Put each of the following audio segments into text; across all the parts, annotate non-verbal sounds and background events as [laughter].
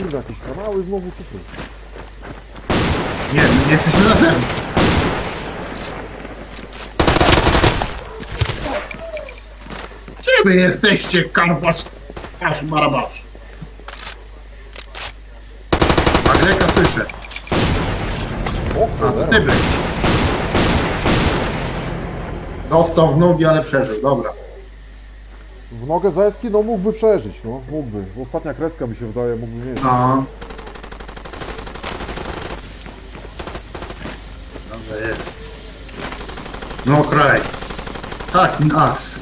Kurde, jakieś kanały znowu, to? Nie, my nie jesteśmy zewnątrz. Gdzie wy jesteście, karbasz, aż marabasz? Magreka słyszę. O, A, to cholera. ty byś. Dostał w nogi, ale przeżył, dobra. W nogę Zaeski, no mógłby przeżyć, no, mógłby. Ostatnia kreska mi się wydaje, mógłby mieć. No. Dobrze jest. No kraj. Taki as.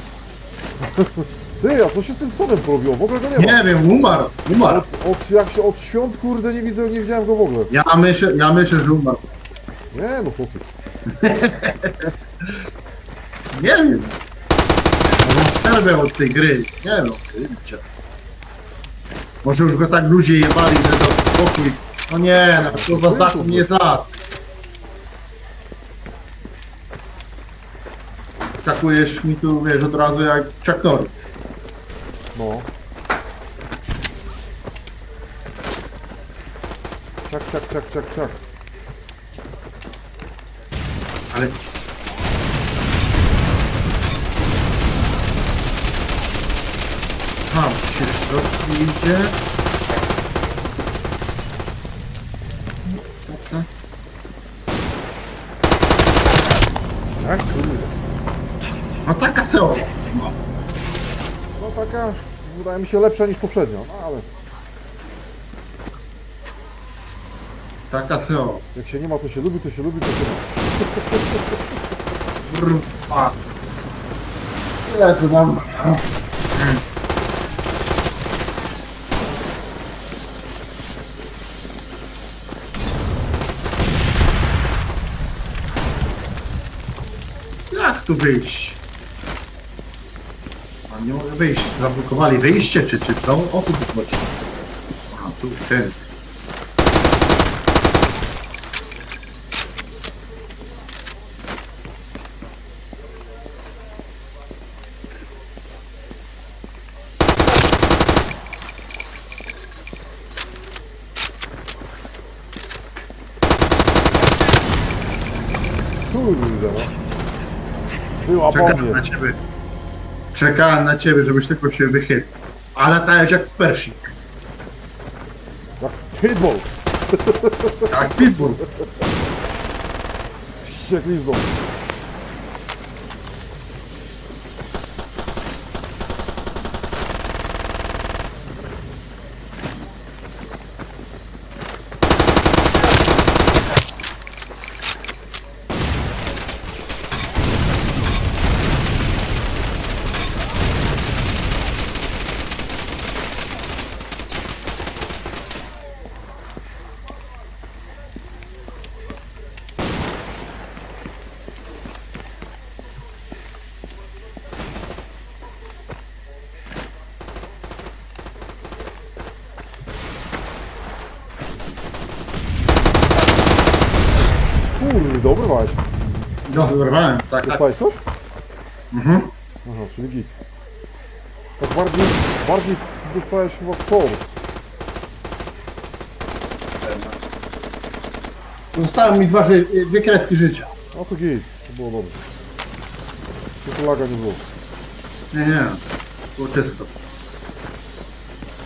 [laughs] Ty, a co się z tym sonem porobiło? W ogóle go nie ma. Nie wiem, umarł, umarł. Od, od, jak się od świąt, kurde, nie widzę, nie widziałem go w ogóle. Ja myślę, ja myślę, że umarł. Nie, no chłopie. [laughs] Nie wiem. Przerwę od tej gry. Nie no. Może już go tak ludzie jebali, że to spokój. No nie, no kurwa z dachu nie zad. Skakujesz mi tu, wiesz, od razu jak Chuck Norris. No. Ciak, ciak, ciak, ciak, ciak. Ale... Się środki idzie. Jak kurde. No taka seo. No. Taka, wydaje mi się lepsza niż poprzednio, no ale Taka seo. jak się nie ma, to się lubi, to się lubi, to się ma. Kurwa. Ile to tu wyjść? A nie mogę wyjść. Zablokowali wyjście, czy, czy co? O tu chodzi. Aha, tu, ten. Kurde, no. Była Czekałem na ciebie. Czekałem na ciebie, żebyś tylko się wychylił. A latałeś jak persik. Jak pitbull. Jak pitbull. Wścieklizną. Kurde, dobry małeś. No, wyrwałem. Tak, tak. Dostałeś coś? Mhm. Aha, czyli git. Tak bardziej, bardziej dostałeś chyba w force. Zostały mi dwa, ży- dwie kreski życia. No to git, to było dobrze. Tylko laga nie było. Nie, nie. Było czysto.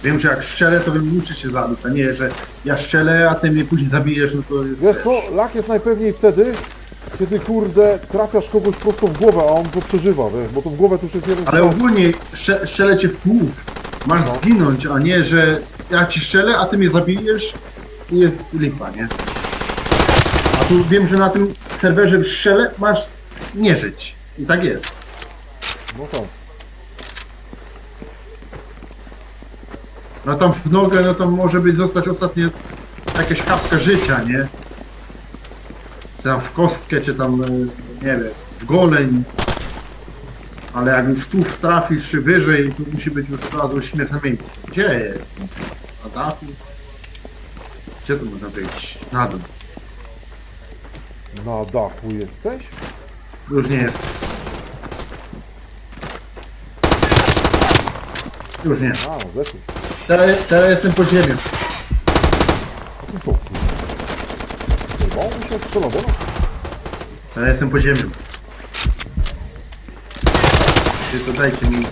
Wiem, że jak strzelę, to wiem, muszę się zabić, a nie, że ja strzelę, a ty mnie później zabijesz, no to jest... Wiesz co, lak jest najpewniej wtedy, kiedy kurde trafiasz kogoś prosto w głowę, a on to przeżywa, wiesz, bo to w głowę to już jest jeden Ale strzał. ogólnie strze- strzelę cię w głów. Masz No. zginąć, a nie, że ja ci strzelę, a ty mnie zabijesz i jest lipa, nie? A tu wiem, że na tym serwerze strzelę, masz nie żyć. I tak jest. No tak. No tam w nogę, no to może być zostać ostatnie jakaś kapka życia, nie? Czy tam w kostkę, czy tam, e, nie wiem, w goleń. Ale jak w tłów trafisz czy wyżej, to musi być już od razu śmiertelne miejsce. Gdzie jest? Na dachu? Gdzie tu można wyjść? Na dół. Na dachu jesteś? Już nie jest. Już nie. A, zeszłeś. Teraz, teraz jestem pod ziemią. I co? Chyba mi się bo Ja jestem po ziemią. Tylko dajcie mi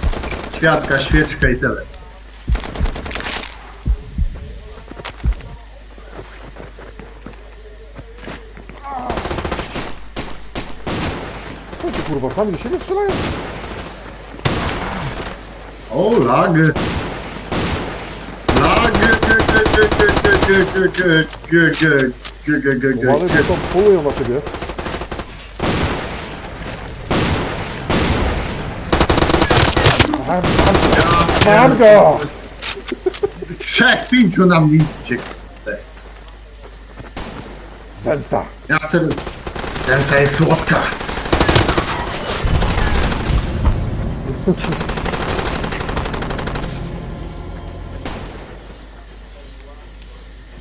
świadka, świeczkę i tyle. Co ty kurwa, sami do siebie strzelają? O. Lag. Uważaj, że to polują na ciebie. Mam, mam, mam go! Trzech, pięciu na mnie idzie. Zemsta. Ja ten... Zemsta jest słodka.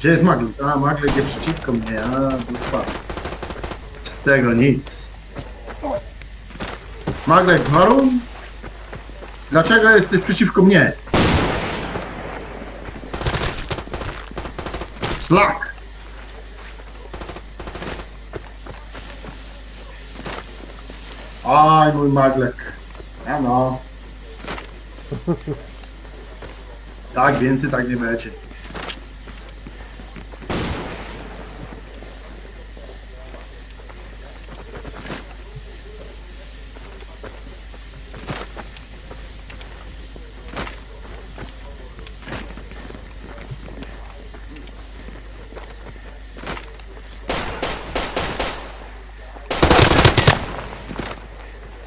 Gdzie jest Magli? A, Magli idzie przeciwko mnie, a, dupa. Z tego nic. Maglek, warum? Dlaczego jesteś przeciwko mnie? Slack! Aj, mój maglek. A no. [laughs] Tak, więcej tak nie będzie.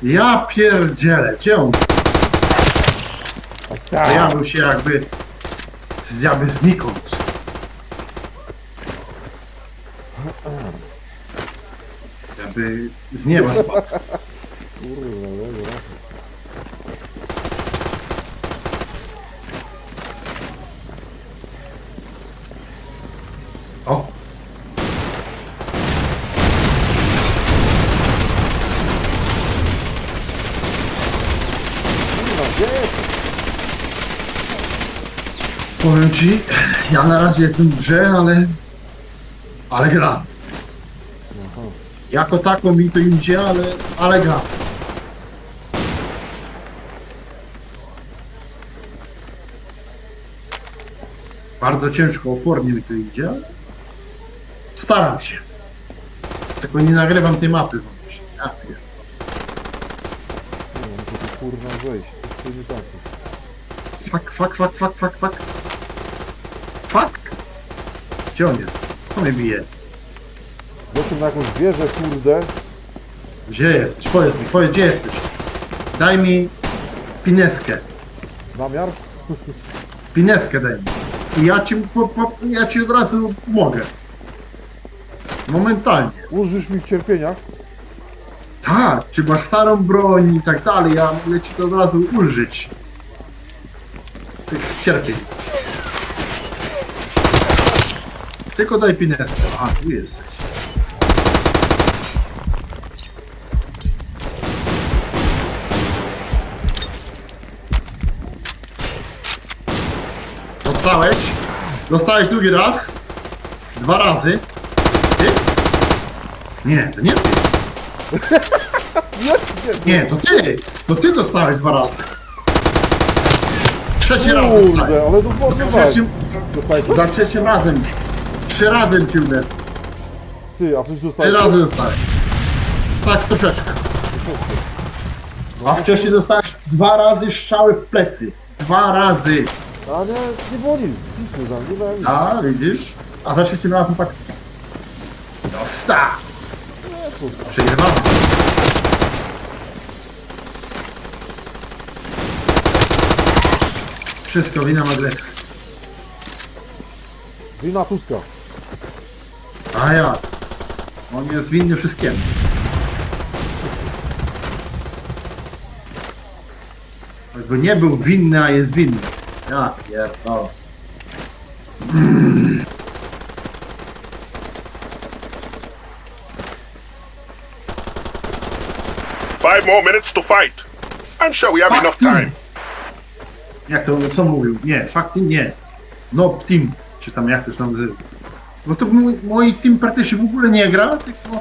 Ja pierdzielę, gdzie on? Asta! Pojawił się jakby jakby znikąd. Jakby z nieba spadł. Kurwa, dobra. O! Powiem ci, ja na razie jestem w grze, ale... Ale gram. Aha. Jako tako mi to idzie, ale... ale gram. Bardzo ciężko, opornie mi to idzie, ale... Staram się. Tylko nie nagrywam tej mapy znowu. Ja pier- Nie wiem, tu kurwa wejść. To jest nie tak. Fuck, fuck, fuck, fuck, fuck, fuck. Gdzie on jest? Kto mnie bije? Weszłem na jakąś wieżę, kurde. Gdzie jesteś? Powiedz mi, powiedz, gdzie jesteś? Daj mi pineskę. Namiar? Pineskę daj mi. I ja ci, po, po, ja ci od razu mogę. Momentalnie. Użysz mi w cierpieniach? Tak, czy masz starą broń i tak dalej, ja mogę ci to od razu użyć. Tych cierpień. Tylko daj pineskę. A, tu jesteś. Dostałeś? Dostałeś drugi raz? Dwa razy? Ty? Nie, to nie ty. [laughs] Nie, to ty! To ty dostałeś dwa razy. Trzeci raz dostałeś. Kurde, ale to bardzo Za trzecim, za trzecim razem. Trzy razy ci uderzył. Ty, a przecież Trzy dostałeś... razy dostałeś. Tak troszeczkę. A wcześniej dostałeś dwa razy strzały w plecy. Dwa razy. A nie, nie było nic. Nic nie znam, nie nic. A, widzisz? A za trzecim razem tak... Dostał. Nie, kurwa. Przegrywamy. Wszystko wina Magleka. Wina Tuska. A ja. On jest winny wszystkiemu. Jakby nie był winny, a jest winny. Ja pierdolę. Five more minutes to fight. I'm sure we have enough time. Jak to, co mówił? Nie, fakty nie. No team, czy tam jak to się nazywa. No to mój, mój Team się w ogóle nie gra, tylko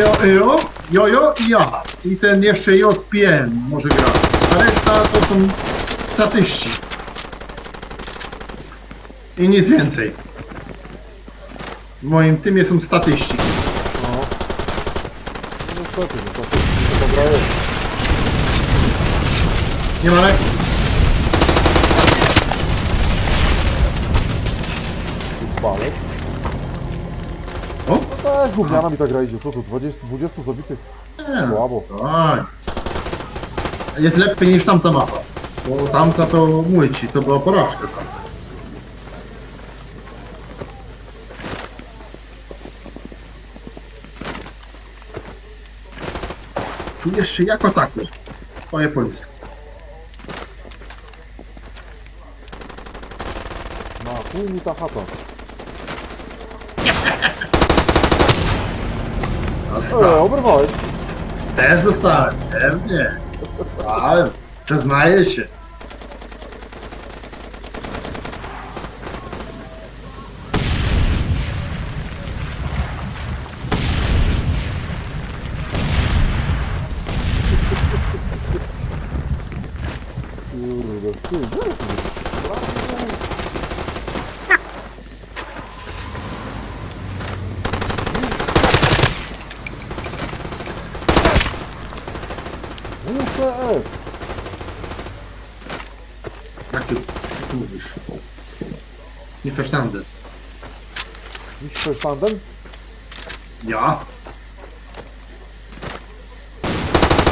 jo, jo, jojo i ja. I ten jeszcze jo z PM może gra. A reszta to są statyści. I nic więcej. W moim teamie są statyści. No. No no to, to dobra jest. Nie ma lek? Palec. No też gówniana mi ta gra idzie. Co tu, 20, 20 zabitych? Nie, Słabo. Tak. Jest lepiej niż tamta mapa. Bo tamta to mówię ci, to była porażka tamta. Tu jeszcze jako tako. Twoje polisy. Na chuj mi ta chata. E, oberwałeś. Też dostałem, pewnie. Dostałem. Przyznaję się. Kurde, ty, gdzie jest WTF! Jak ty, jak ty mówisz? Nie verstanden. Nicht verstanden? Ja.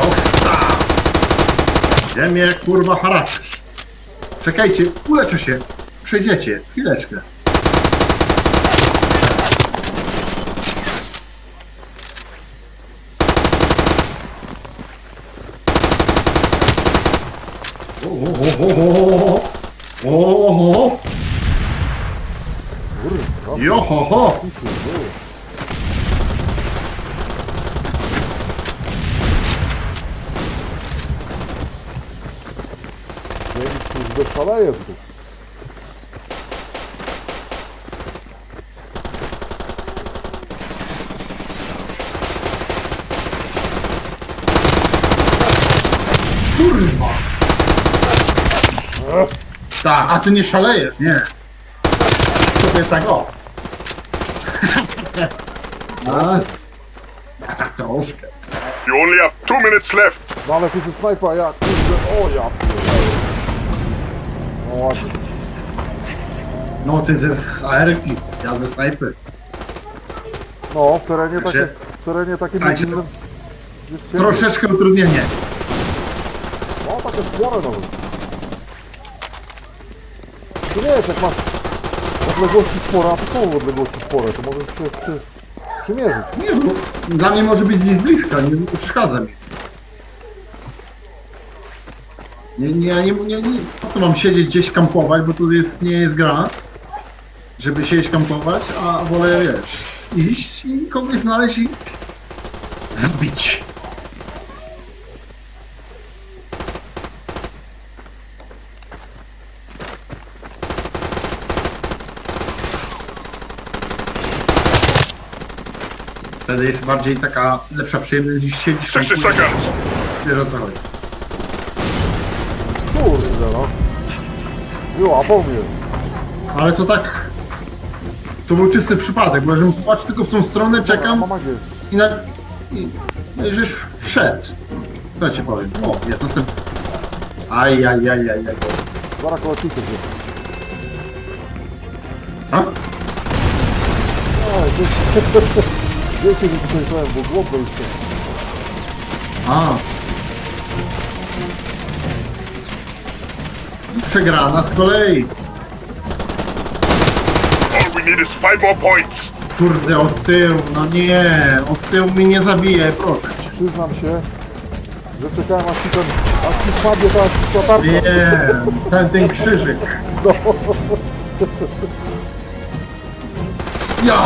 Osta! Gdzie mnie kurwa haraczysz? Czekajcie, uleczę się. Przejdziecie, chwileczkę. Ohohoho! Oho! Kurwa, Johoho! co się dzieje? Jakiś kurde szaleje tu. Kurwa! Tak, a ty nie szalejesz, nie. Sobie tak o. A, [laughs] a tak troszkę. You only have two minutes left. No ale tu jest snajpa, ja kurde, o ja pierdolę. No ładnie. No ty ze z AR-ki, ja ze snajpy. No, w terenie takie, Także- w terenie takim także- mobilnym jest ciemno. Troszeczkę utrudnienie. No, takie spore nawet. Ty wiesz, jak masz odległości spore, a to są odległości spore, to możesz się przy, przymierzyć. Nie, no, dla mnie może być z bliska, nie, nie przeszkadza mi. Nie, nie, nie, nie, nie, po co mam siedzieć gdzieś kampować, bo tu jest, nie jest gra, żeby siedzieć kampować, a wolę, wiesz, iść i kogoś znaleźć i zabić. Wtedy jest bardziej taka lepsza przyjemność niż siedzisz 60 kampujesz. seconds. Wiesz o co chodzi. Kurde no. Wyłapał mnie. Ale to tak. To był czysty przypadek, bo żebym popatrzył tylko w tą stronę, czekam Mama gdzie jest? i na. I, no i żeś wszedł. Co ci powiem? O, jest następny. Aj, aj, aj, aj, aj. Zaraz koło ciebie gdzie. A? Ej, ty... [laughs] Wiecie, nie wykończyłem, bo głowę jeszcze. A. Przegrana z kolei. All we need is five more points. Kurde, od tyłu, no nie, od tyłu mnie nie zabije, proszę. Przyznam się, że czekałem aż ci ten, aż ci spadnie ta latarka. Nie, ten, ten krzyżyk. Ja!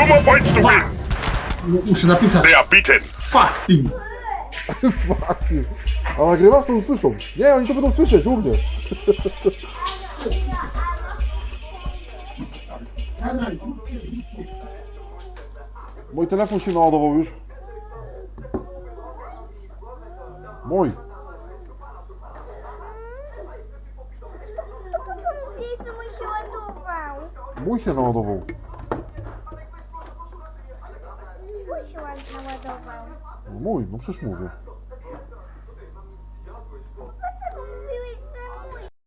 Two more points to win. Muszę napisać. They are beaten. Fuck team. Fuck, ty. A nagrywasz to usłyszą. Nie, oni to będą słyszeć u mnie. Mój telefon się naładował już. Mój. To po co mówiłeś, że mój się ładował? Mój się naładował. Mój, no przecież mówię.